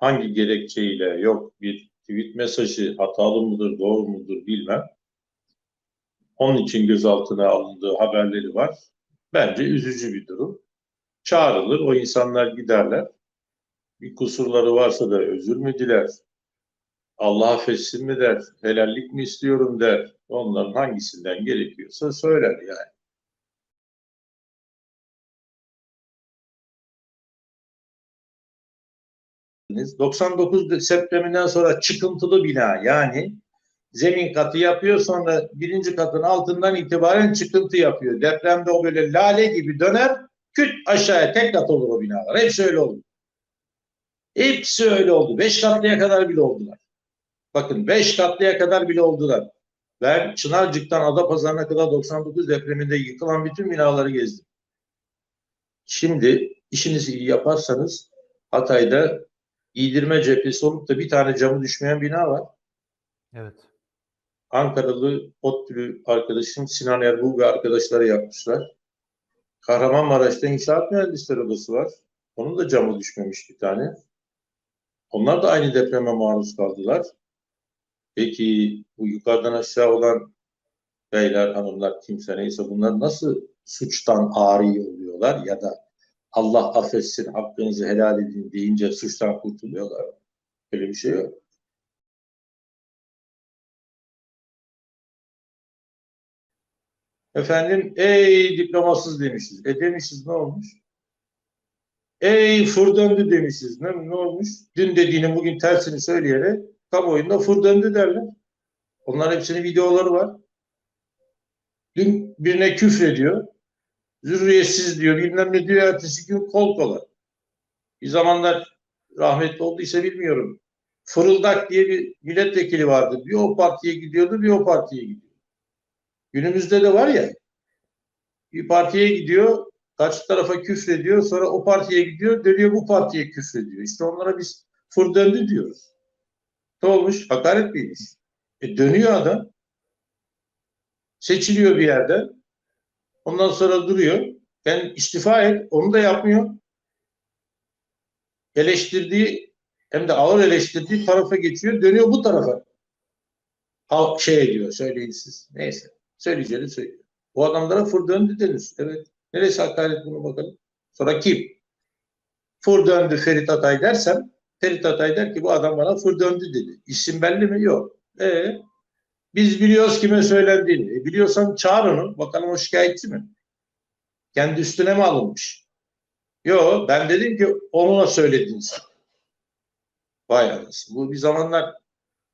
hangi gerekçeyle yok bir tweet mesajı hatalı mıdır, doğru mudur bilmem. Onun için gözaltına alındığı haberleri var. Bence üzücü bir durum. Çağrılır, o insanlar giderler. Bir kusurları varsa da özür mü diler? Allah affetsin mi der? Helallik mi istiyorum der? Onların hangisinden gerekiyorsa söyler yani. 99 depreminden sonra çıkıntılı bina yani zemin katı yapıyor sonra birinci katın altından itibaren çıkıntı yapıyor. Depremde o böyle lale gibi döner küt aşağıya tek kat olur o binalar. Hepsi öyle oldu. Hepsi öyle oldu. Beş katlıya kadar bile oldular. Bakın beş katlıya kadar bile oldular. Ben Çınarcık'tan Adapazarı'na kadar 99 depreminde yıkılan bütün binaları gezdim. Şimdi işinizi iyi yaparsanız Hatay'da giydirme cephesi olup da bir tane camı düşmeyen bina var. Evet. Ankaralı ODTÜ'lü arkadaşım Sinan Erbul ve arkadaşları yapmışlar. Kahramanmaraş'ta İnşaat Mühendisleri Odası var. Onun da camı düşmemiş bir tane. Onlar da aynı depreme maruz kaldılar. Peki bu yukarıdan aşağı olan beyler, hanımlar, kimse neyse bunlar nasıl suçtan ağrı oluyorlar ya da Allah affetsin, hakkınızı helal edin deyince suçtan kurtuluyorlar. Öyle bir şey yok. Efendim, ey diplomasız demişiz. E demişiz ne olmuş? Ey fır döndü demişiz. Ne, ne olmuş? Dün dediğini bugün tersini söyleyerek kamuoyunda fır döndü derler. Onların hepsinin videoları var. Dün birine küfrediyor. Zürriyetsiz diyor, bilmem ne diyor, ertesi gün kol kola. Bir zamanlar rahmetli olduysa bilmiyorum. Fırıldak diye bir milletvekili vardı. Bir o partiye gidiyordu, bir o partiye gidiyor. Günümüzde de var ya, bir partiye gidiyor, karşı tarafa küfrediyor, sonra o partiye gidiyor, dönüyor bu partiye küfrediyor. İşte onlara biz fır döndü diyoruz. Ne olmuş? Hakaret miymiş? E dönüyor adam. Seçiliyor bir yerden. Ondan sonra duruyor. Ben istifa et. Onu da yapmıyor. Eleştirdiği hem de ağır eleştirdiği tarafa geçiyor. Dönüyor bu tarafa. Halk şey ediyor. Söyleyin siz. Neyse. Söyleyeceğini söylüyor. Bu adamlara fır döndü denir. Evet. Neresi hakaret bunu bakalım. Sonra kim? Fır döndü Ferit Atay dersem Ferit Atay der ki bu adam bana fır döndü dedi. İsim belli mi? Yok. E biz biliyoruz kime söylendiğini. E, biliyorsan çağır onu. Bakalım o şikayetçi mi? Kendi üstüne mi alınmış? Yok ben dedim ki onunla söyledin sen. Vay anasını. Bu bir zamanlar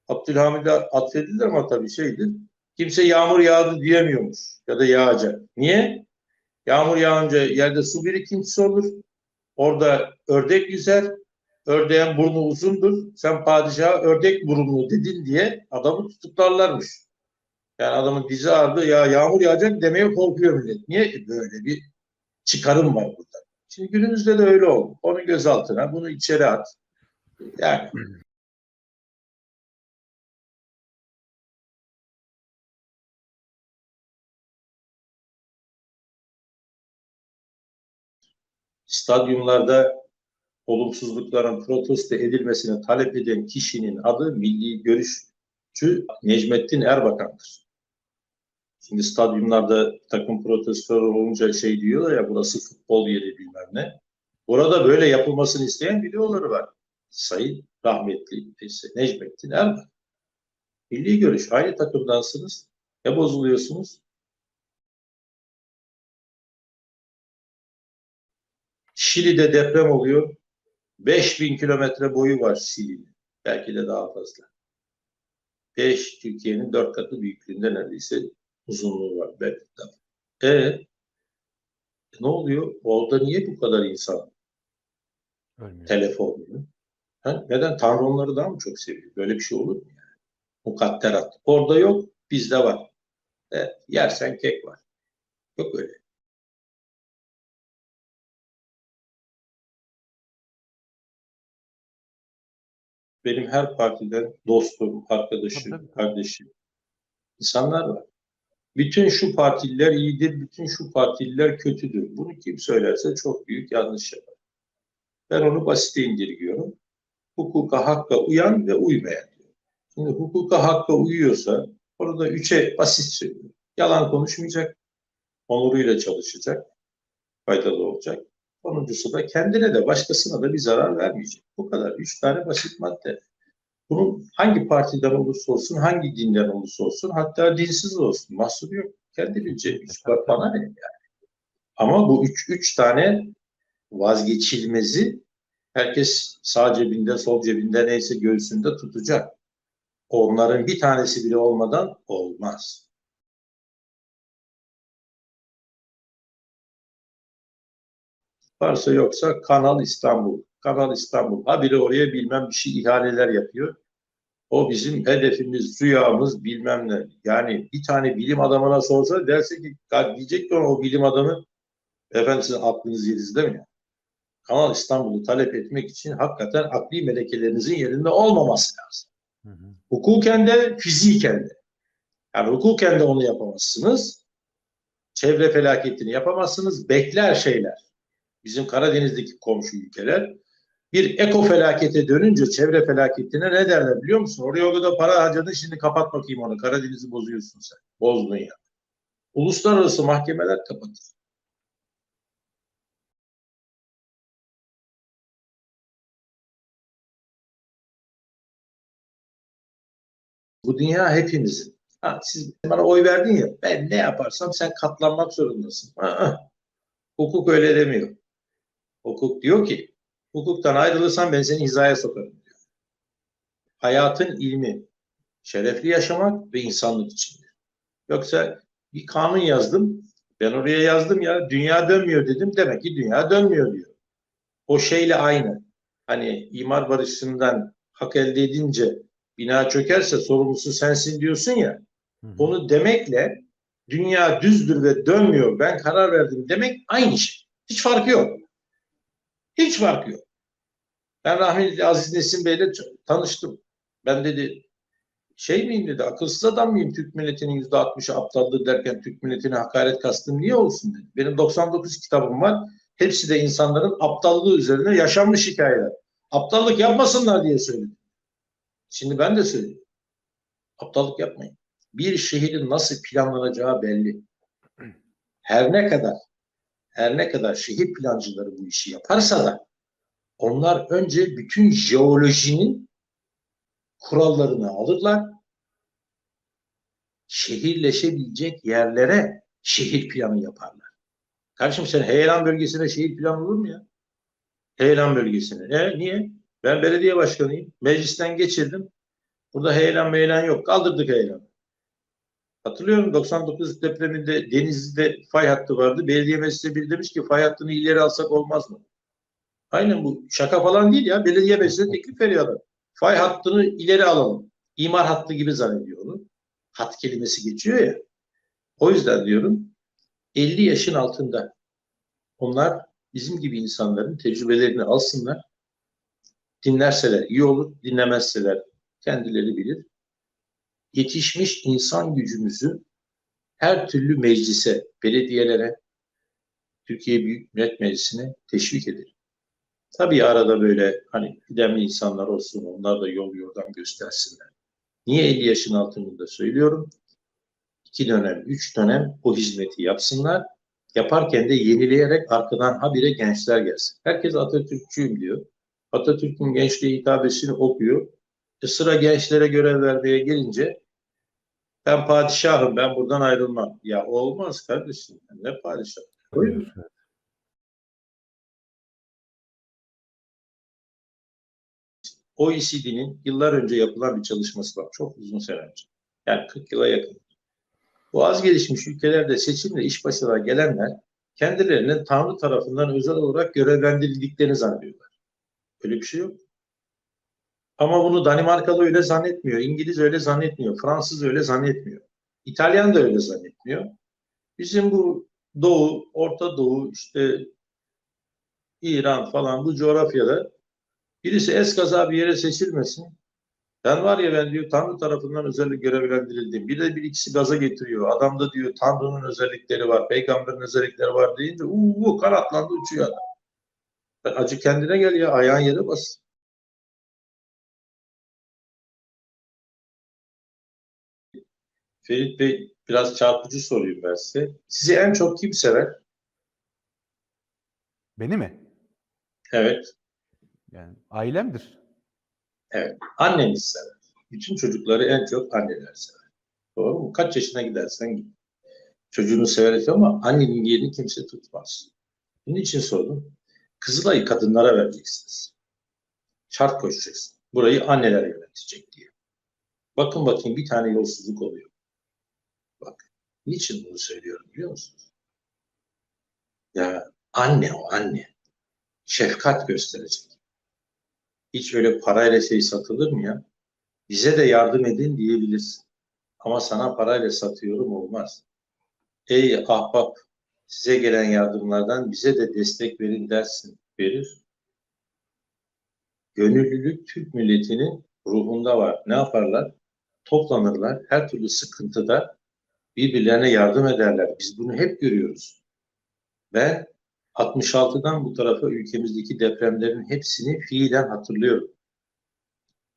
Abdülhamid'e atfedilir ama tabii şeydir. Kimse yağmur yağdı diyemiyormuş ya da yağacak. Niye? Yağmur yağınca yerde su birikintisi olur. Orada ördek yüzer. Ördeğin burnu uzundur. Sen padişaha ördek burunlu dedin diye adamı tutuklarlarmış. Yani adamın dizi ağrıdı ya yağmur yağacak demeye korkuyor millet. Niye? Böyle bir çıkarım var burada. Şimdi günümüzde de öyle oldu. Onu gözaltına, bunu içeri at. Yani stadyumlarda olumsuzlukların protesto edilmesini talep eden kişinin adı Milli Görüşçü Necmettin Erbakan'dır. Şimdi stadyumlarda takım protestoları olunca şey diyorlar ya burası futbol yeri bilmem ne. Burada böyle yapılmasını isteyen videoları var. Sayın rahmetli Necmettin Erbakan. Milli Görüş aynı takımdansınız. Ne bozuluyorsunuz? Şili'de deprem oluyor. 5000 kilometre boyu var Şili'nin. Belki de daha fazla. 5 Türkiye'nin 4 katı büyüklüğünde neredeyse uzunluğu var. Belki de. E ne oluyor? Orada niye bu kadar insan Ölmüyor. telefonunu? Ha? Neden? Tanrı onları daha mı çok seviyor? Böyle bir şey olur mu? Yani? Mukadderat. Orada yok, bizde var. E, yersen kek var. Yok öyle. Benim her partiden dostum, arkadaşım, kardeşim, insanlar var. Bütün şu partililer iyidir, bütün şu partililer kötüdür. Bunu kim söylerse çok büyük yanlış yapar. Ben onu basite indirgiyorum. hukuka, hakka uyan ve uymayan diyor. Şimdi hukuka, hakka uyuyorsa orada üçe basit söylüyor. Yalan konuşmayacak, onuruyla çalışacak, faydalı olacak. Sonuncusu da kendine de başkasına da bir zarar vermeyecek. Bu kadar. Üç tane basit madde. Bunun hangi partiden olursa olsun, hangi dinden olursa olsun, hatta dinsiz olsun, mahsuru yok. Kendi bileceği üç bak bana ne yani. Ama bu üç, üç tane vazgeçilmezi herkes sağ cebinde, sol cebinde neyse göğsünde tutacak. Onların bir tanesi bile olmadan olmaz. Varsa yoksa Kanal İstanbul. Kanal İstanbul. Habire oraya bilmem bir şey ihaleler yapıyor. O bizim hedefimiz, rüyamız bilmem ne. Yani bir tane bilim adamına sorsa derse ki diyecek ki ona o bilim adamı efendim sizin aklınız yerinizde mi? Kanal İstanbul'u talep etmek için hakikaten akli melekelerinizin yerinde olmaması lazım. Hı hı. Hukuken de fiziken de. Yani hukuken de onu yapamazsınız. Çevre felaketini yapamazsınız. Bekler şeyler. Bizim Karadeniz'deki komşu ülkeler bir eko felakete dönünce çevre felaketine ne derler biliyor musun? Oraya o kadar para harcadın şimdi kapat bakayım onu. Karadeniz'i bozuyorsun sen. Bozdun ya. Uluslararası mahkemeler kapatır. Bu dünya hepimizin. Ha, siz bana oy verdin ya, ben ne yaparsam sen katlanmak zorundasın. Aa, hukuk öyle demiyor. Hukuk diyor ki, hukuktan ayrılırsan ben seni hizaya sokarım diyor. Hayatın ilmi, şerefli yaşamak ve insanlık içindir. Yoksa bir kanun yazdım, ben oraya yazdım ya, dünya dönmüyor dedim, demek ki dünya dönmüyor diyor. O şeyle aynı. Hani imar barışından hak elde edince bina çökerse sorumlusu sensin diyorsun ya. Hı. Onu demekle dünya düzdür ve dönmüyor ben karar verdim demek aynı şey. Hiç farkı yok. Hiç farkı yok. Ben rahmetli Aziz Nesin Bey'le tanıştım. Ben dedi şey miyim dedi akılsız adam mıyım Türk milletinin yüzde altmışı aptaldır derken Türk milletine hakaret kastım niye olsun dedi. Benim 99 kitabım var. Hepsi de insanların aptallığı üzerine yaşanmış hikayeler. Aptallık yapmasınlar diye söyledim. Şimdi ben de söyleyeyim. Aptallık yapmayın. Bir şehrin nasıl planlanacağı belli. Her ne kadar her ne kadar şehir plancıları bu işi yaparsa da onlar önce bütün jeolojinin kurallarını alırlar. Şehirleşebilecek yerlere şehir planı yaparlar. Kardeşim sen Heyelan bölgesine şehir planı olur mu ya? Heyelan bölgesine. Ne? Niye? Ben belediye başkanıyım. Meclisten geçirdim. Burada heyelan meylan yok. Kaldırdık heyelan. Hatırlıyorum 99 depreminde Denizli'de fay hattı vardı. Belediye meclisi biri demiş ki fay hattını ileri alsak olmaz mı? Aynen bu şaka falan değil ya. Belediye meclisine teklif veriyor. Fay hattını ileri alalım. İmar hattı gibi zannediyor onu. Hat kelimesi geçiyor ya. O yüzden diyorum 50 yaşın altında onlar bizim gibi insanların tecrübelerini alsınlar. Dinlerseler iyi olur, dinlemezseler kendileri bilir. Yetişmiş insan gücümüzü her türlü meclise, belediyelere, Türkiye Büyük Millet Meclisi'ne teşvik edelim. Tabii arada böyle hani kıdemli insanlar olsun, onlar da yol yordam göstersinler. Niye 50 yaşın altında söylüyorum? İki dönem, üç dönem o hizmeti yapsınlar. Yaparken de yenileyerek arkadan habire gençler gelsin. Herkes Atatürkçüyüm diyor. Atatürk'ün gençliğe hitabesini okuyor. E sıra gençlere görev vermeye gelince ben padişahım, ben buradan ayrılmam. Ya olmaz kardeşim. Ne padişah? Buyur. Evet. OECD'nin yıllar önce yapılan bir çalışması var. Çok uzun sene önce. Yani 40 yıla yakın. Bu az gelişmiş ülkelerde seçimle iş başına gelenler kendilerinin Tanrı tarafından özel olarak görevlendirildiklerini zannediyorlar. Öyle bir şey yok. Ama bunu Danimarkalı öyle zannetmiyor, İngiliz öyle zannetmiyor, Fransız öyle zannetmiyor. İtalyan da öyle zannetmiyor. Bizim bu Doğu, Orta Doğu, işte İran falan bu coğrafyada birisi eskaza bir yere seçilmesin. Ben var ya ben diyor Tanrı tarafından özellik görevlendirildim. Bir de bir ikisi gaza getiriyor. Adamda diyor Tanrı'nın özellikleri var, peygamberin özellikleri var deyince uuu kanatlandı uçuyor adam. Acı kendine gel ya ayağın yere bas. Ferit Bey biraz çarpıcı sorayım ben size. Sizi en çok kim sever? Beni mi? Evet. Yani ailemdir. Evet. Anneniz sever. Bütün çocukları en çok anneler sever. Doğru mu? Kaç yaşına gidersen git. Çocuğunu sever ama annenin yerini kimse tutmaz. Bunun için sordum. Kızılay'ı kadınlara vereceksiniz. Şart koşacaksın. Burayı anneler yönetecek diye. Bakın bakayım bir tane yolsuzluk oluyor. Bak. Niçin bunu söylüyorum biliyor musunuz? Ya anne o anne. Şefkat gösterecek. Hiç öyle parayla şey satılır mı ya? Bize de yardım edin diyebilirsin. Ama sana parayla satıyorum olmaz. Ey ahbap, size gelen yardımlardan bize de destek verin dersin. Verir. Gönüllülük Türk milletinin ruhunda var. Ne yaparlar? Toplanırlar. Her türlü sıkıntıda birbirlerine yardım ederler. Biz bunu hep görüyoruz. Ben 66'dan bu tarafa ülkemizdeki depremlerin hepsini fiilen hatırlıyorum.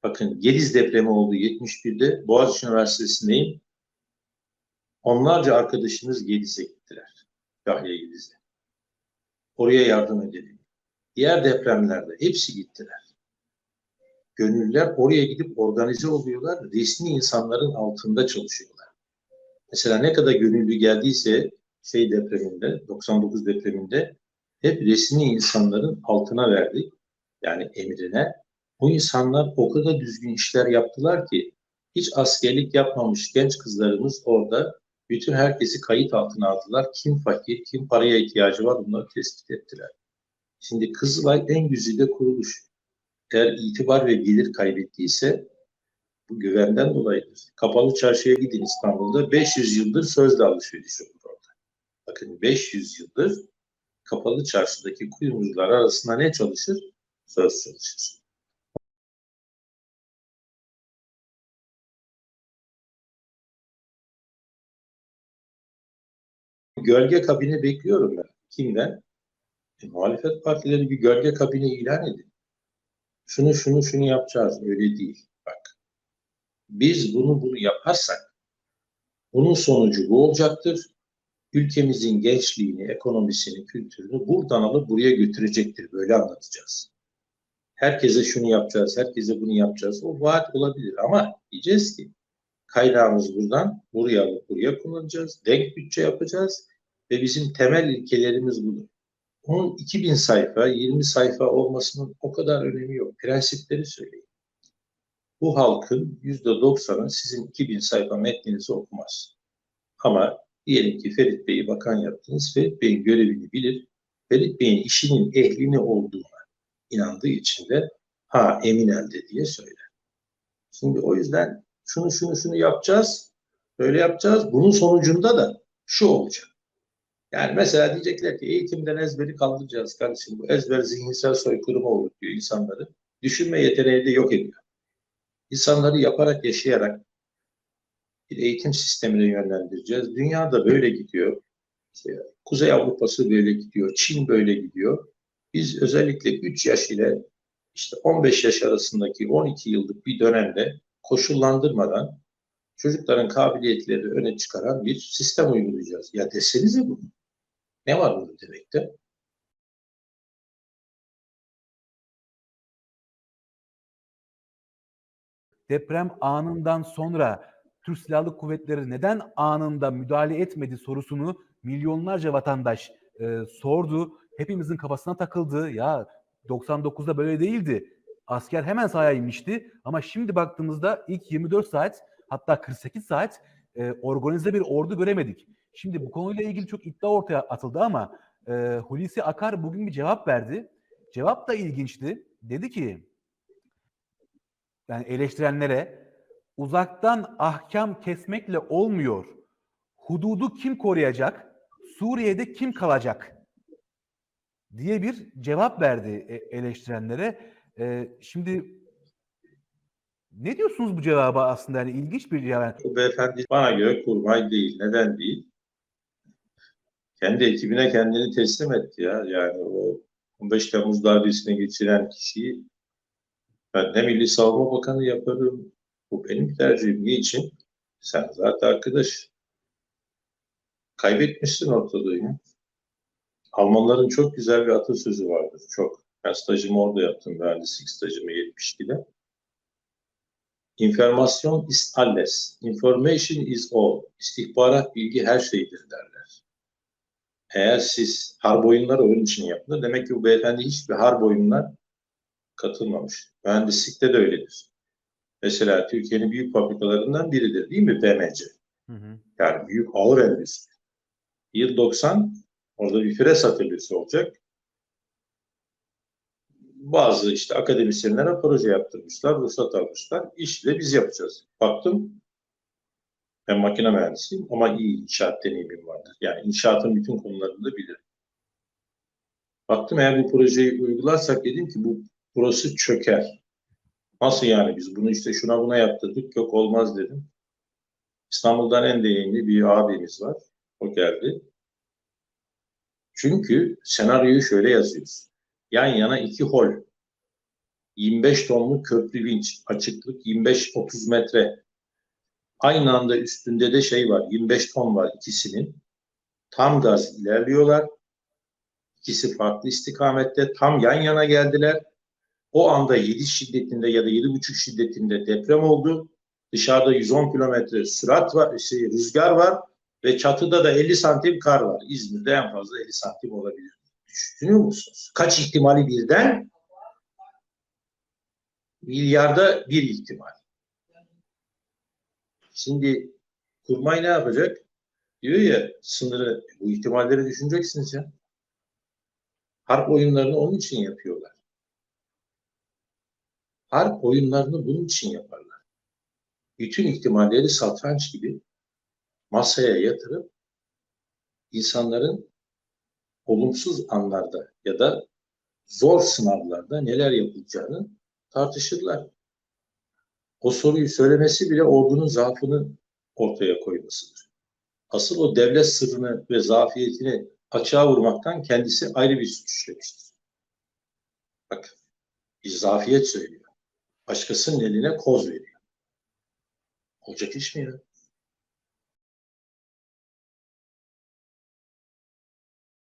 Bakın Gediz depremi oldu 71'de. Boğaziçi Üniversitesi'ndeyim. Onlarca arkadaşımız Gediz'e gittiler. Yahya Gediz'e. Oraya yardım edelim. Diğer depremlerde hepsi gittiler. Gönüllüler oraya gidip organize oluyorlar. Resmi insanların altında çalışıyorlar. Mesela ne kadar gönüllü geldiyse şey depreminde, 99 depreminde hep resmi insanların altına verdik. Yani emrine. Bu insanlar o kadar düzgün işler yaptılar ki hiç askerlik yapmamış genç kızlarımız orada bütün herkesi kayıt altına aldılar. Kim fakir, kim paraya ihtiyacı var bunları tespit ettiler. Şimdi Kızılay en güzide kuruluş. Eğer itibar ve gelir kaybettiyse bu güvenden dolayıdır. Kapalı çarşıya gidin İstanbul'da 500 yıldır sözle alışveriş olur orada. Bakın 500 yıldır kapalı çarşıdaki kuyumcular arasında ne çalışır? Söz çalışır. Gölge kabini bekliyorum ben. Kimden? E, muhalefet partileri bir gölge kabini ilan edin. Şunu şunu şunu yapacağız. Öyle değil. Bak. Biz bunu bunu yaparsak bunun sonucu bu olacaktır. Ülkemizin gençliğini, ekonomisini, kültürünü buradan alıp buraya götürecektir. Böyle anlatacağız. Herkese şunu yapacağız, herkese bunu yapacağız. O vaat olabilir ama diyeceğiz ki kaynağımız buradan buraya alıp buraya kullanacağız. Denk bütçe yapacağız ve bizim temel ilkelerimiz budur. Onun 2000 sayfa, 20 sayfa olmasının o kadar önemi yok. Prensipleri söyleyin. Bu halkın %90'ı sizin 2000 sayfa metninizi okumaz. Ama diyelim ki Ferit Bey'i bakan yaptınız. Ferit Bey'in görevini bilir. Ferit Bey'in işinin ehlini olduğuna inandığı için de ha emin elde diye söyler. Şimdi o yüzden şunu şunu şunu yapacağız. Böyle yapacağız. Bunun sonucunda da şu olacak. Yani mesela diyecekler ki eğitimden ezberi kaldıracağız kardeşim. Bu ezber zihinsel soykırıma olur diyor insanları. Düşünme yeteneği de yok ediyor. İnsanları yaparak, yaşayarak bir eğitim sistemine yönlendireceğiz. Dünya da böyle gidiyor. İşte Kuzey Avrupa'sı böyle gidiyor. Çin böyle gidiyor. Biz özellikle 3 yaş ile işte 15 yaş arasındaki 12 yıllık bir dönemde koşullandırmadan çocukların kabiliyetlerini öne çıkaran bir sistem uygulayacağız. Ya desenize bunu. Ne var bunun demekte? Deprem anından sonra Türk Silahlı Kuvvetleri neden anında müdahale etmedi sorusunu milyonlarca vatandaş e, sordu. Hepimizin kafasına takıldı. Ya 99'da böyle değildi. Asker hemen sahaya inmişti. Ama şimdi baktığımızda ilk 24 saat hatta 48 saat e, organize bir ordu göremedik. Şimdi bu konuyla ilgili çok iddia ortaya atıldı ama e, Hulusi Akar bugün bir cevap verdi. Cevap da ilginçti. Dedi ki yani eleştirenlere uzaktan ahkam kesmekle olmuyor. Hududu kim koruyacak? Suriye'de kim kalacak? diye bir cevap verdi e- eleştirenlere. E, şimdi ne diyorsunuz bu cevaba aslında? Yani ilginç bir cevap. Bu beyefendi bana göre kurmay değil. Neden değil? Kendi ekibine kendini teslim etti ya. Yani o 15 Temmuz darbesine geçiren kişiyi ben ne Milli Savunma Bakanı yaparım. Bu benim tercihim. Niçin? Sen zaten arkadaş. Kaybetmişsin ortalığı. Almanların çok güzel bir atasözü vardır. Çok. Ben stajımı orada yaptım. Mühendislik stajımı 72'de. Information is alles. Information is all. İstihbarat bilgi her şeydir derler. Eğer siz harp oyunları onun için yapılır. Demek ki bu beyefendi hiçbir harp oyununa katılmamış. Mühendislikte de öyledir. Mesela Türkiye'nin büyük fabrikalarından biridir değil mi BMC? Hı hı. Yani büyük ağır endüstri. Yıl 90 orada bir fres atölyesi olacak. Bazı işte akademisyenlere proje yaptırmışlar, ruhsat almışlar. İşi de biz yapacağız. Baktım ben makine mühendisiyim ama iyi inşaat deneyimim vardır. Yani inşaatın bütün konularını da bilirim. Baktım eğer bu projeyi uygularsak dedim ki bu burası çöker. Nasıl yani biz bunu işte şuna buna yaptırdık yok olmaz dedim. İstanbul'dan en deneyimli bir abimiz var. O geldi. Çünkü senaryoyu şöyle yazıyoruz. Yan yana iki hol. 25 tonluk köprü vinç. Açıklık 25-30 metre. Aynı anda üstünde de şey var. 25 ton var ikisinin. Tam gaz ilerliyorlar. İkisi farklı istikamette. Tam yan yana geldiler. O anda 7 şiddetinde ya da 7,5 şiddetinde deprem oldu. Dışarıda 110 kilometre sürat var, şey, rüzgar var ve çatıda da 50 santim kar var. İzmir'de en fazla 50 santim olabilir. Düşünüyor musunuz? Kaç ihtimali birden? Milyarda bir ihtimal. Şimdi kurmay ne yapacak? Diyor ya sınırı, bu ihtimalleri düşüneceksiniz ya. Harp oyunlarını onun için yapıyorlar. Harp oyunlarını bunun için yaparlar. Bütün ihtimalleri satranç gibi masaya yatırıp insanların olumsuz anlarda ya da zor sınavlarda neler yapılacağını tartışırlar. O soruyu söylemesi bile ordunun zaafını ortaya koymasıdır. Asıl o devlet sırrını ve zafiyetini açığa vurmaktan kendisi ayrı bir suç işlemiştir. Bak, bir zafiyet söylüyor. Başkasının eline koz veriyor. Olacak iş mi ya?